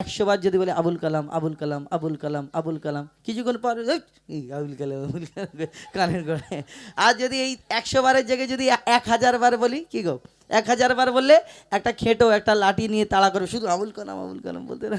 একশো বার যদি বলে আবুল কালাম আবুল কালাম আবুল কালাম আবুল কালাম কিছুক্ষণ পর আবুল কালাম আবুল কালাম কানের করে আর যদি এই একশো বারের জায়গায় যদি এক হাজার বার বলি, কি গো? এক হাজার বার বললে একটা খেটো, একটা লাঠি নিয়ে তাড়া করে শুধু আবুল কালাম আবুল কালাম বলতে না।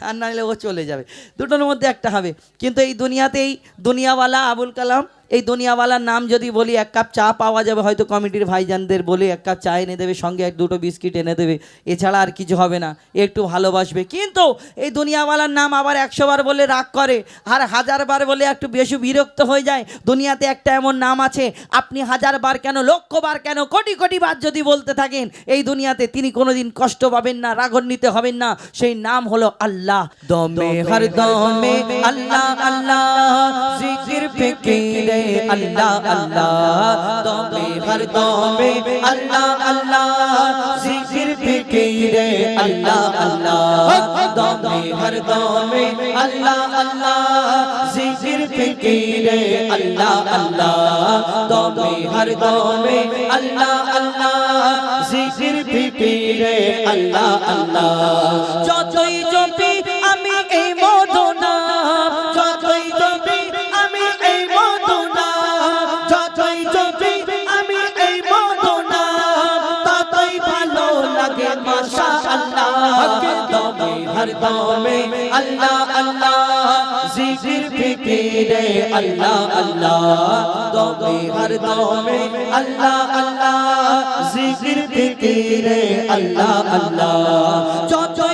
আর না হলে ও চলে যাবে। দুটোর মধ্যে একটা হবে। কিন্তু এই দুনিয়াতে এই দুনিয়াওয়ালা আবুল কালাম এই দুনিয়াওয়ালার নাম যদি বলি এক কাপ চা পাওয়া যাবে হয়তো কমিটির ভাইজানদের বলে এক কাপ চা এনে দেবে সঙ্গে এক দুটো বিস্কিট এনে দেবে। এছাড়া আর কিছু হবে না একটু ভালোবাসবে। কিন্তু এই দুনিয়াওয়ালার নাম আবার একশোবার বলে রাগ করে আর হাজারবার বলে একটু বেশি বিরক্ত হয়ে যায়। দুনিয়াতে একটা এমন নাম আছে আপনি হাজারবার কেন লক্ষ বার কেন কোটি কোটি বার যদি বলতে থাকেন এই দুনিয়াতে তিনি কোনোদিন কষ্ট পাবেন না রাগান্বিত হবেন না। সেই নাম হলো আল্লাহ। দমে হর দমে আল্লাহ আল্লাহ। ফিকিরে আল্লাহ আল্লাহ দমে হর দমে আল্লাহ আল্লাহ আল্লাহ আল্লাহ দমে হর দমে আল্লাহ আল্লাহ ফিকিরে আল্লাহ আল্লাহ দমে হর দমে আল্লাহ আল্লাহ ফিকিরে আল্লাহ আল্লাহ আমি লাগে মাশা আল্লাহ দমে হর দমে। আল্লাহ আল্লাহ। জিকির ফিকিরে আল্লাহ আল্লাহ। দমে হর দমে। আল্লাহ আল্লাহ। জিকির ফিকিরে আল্লাহ আল্লাহ। যতই জপি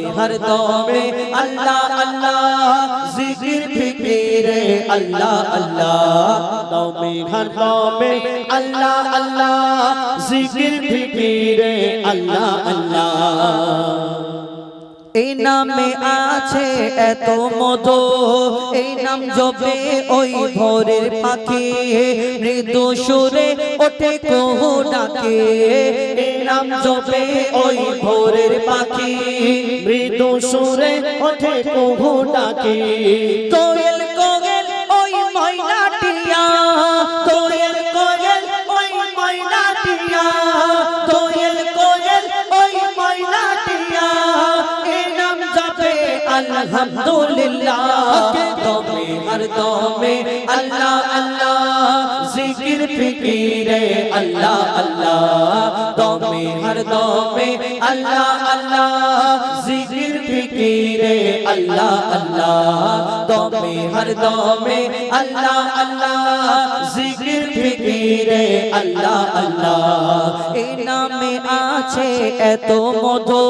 দমে হর দমে আল্লাহ আল্লাহ জিকির ফিকিরে আল্লাহ আল্লাহ দমে হর দমে আল্লাহ আল্লাহ জিকির ফিকিরে আল্লাহ আল্লাহ এই নামে আছে এত মধু, এই নাম জপে ওই ভোরের পাখি। মৃদু সুরে ওঠে কহু ডাকে, এই নাম জপে ওই ভোরের পাখি। মৃদু সুরে ওঠে কহু ডাকে। কোয়েল কোয়েল ওই ময়নাটিয়া জপে আলহামদুলিল্লাহ দমে হর দমে আল্লাহ আল্লাহ। জিকির ফিকিরে আল্লাহ। আল্লাহ দমে হর দমে আল্লাহ আল্লাহ জিকির ফিকিরে আল্লাহ আল্লাহ দমে হর দমে আল্লাহ আল্লাহ জিকির ফিকিরে আল্লাহ আল্লাহ এই নামে আছে এত মধু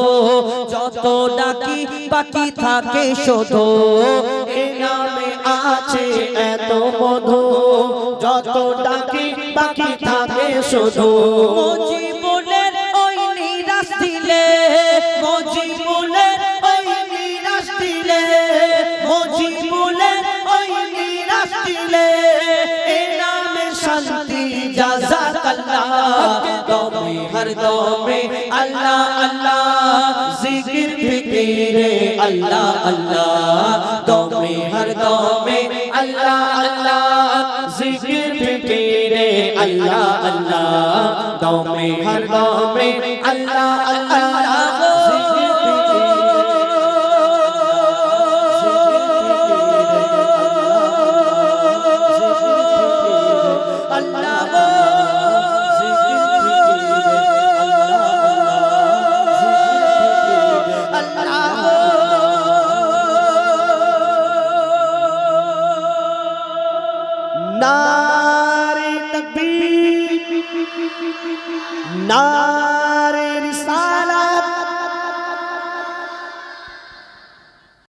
যত ডাকি বাকি থাকে শুধু নামে আছে এত মধু যত ডাকি বাকি থাকে শুধু দিলে এই নামে শান্তি দমে আল্লাহ আল্লাহ। আল্লাহ আল্লাহ। দমে, হর দমে, আল্লাহ আল্লাহ। জিকির, ফিকিরে, আল্লাহ আল্লাহ। হর দমে, আল্লাহ আল্লাহ। নারে